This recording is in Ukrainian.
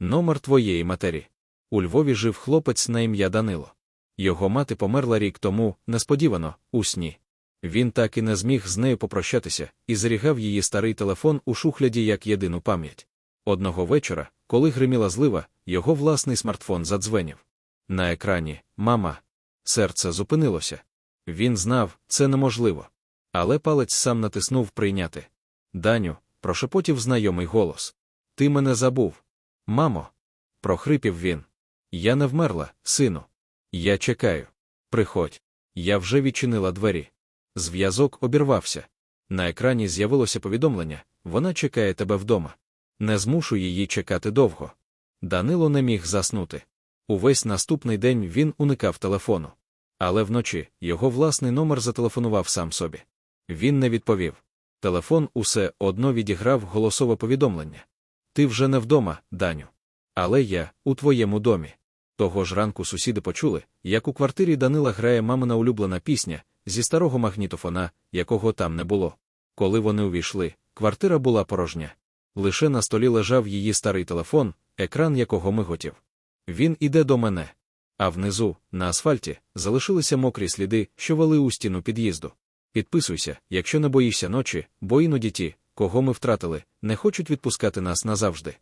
Номер твоєї матері. У Львові жив хлопець на ім'я Данило. Його мати померла рік тому, несподівано, у сні. Він так і не зміг з нею попрощатися і зберігав її старий телефон у шухляді як єдину пам'ять. Одного вечора, коли гриміла злива, його власний смартфон задзвенів. На екрані Мама. Серце зупинилося. Він знав, це неможливо. Але палець сам натиснув прийняти. Даню, прошепотів знайомий голос. Ти мене забув. Мамо. прохрипів він. Я не вмерла, сину. Я чекаю. Приходь. Я вже відчинила двері. Зв'язок обірвався. На екрані з'явилося повідомлення вона чекає тебе вдома. Не змушу її чекати довго. Данило не міг заснути. Увесь наступний день він уникав телефону. Але вночі його власний номер зателефонував сам собі. Він не відповів. Телефон усе одно відіграв голосове повідомлення. Ти вже не вдома, Даню. Але я у твоєму домі. Того ж ранку сусіди почули, як у квартирі Данила грає мамина улюблена пісня зі старого магнітофона, якого там не було. Коли вони увійшли, квартира була порожня. Лише на столі лежав її старий телефон, екран якого миготів. Він іде до мене. А внизу, на асфальті, залишилися мокрі сліди, що вели у стіну під'їзду. Підписуйся, якщо не боїшся ночі, бо іноді ті, кого ми втратили, не хочуть відпускати нас назавжди.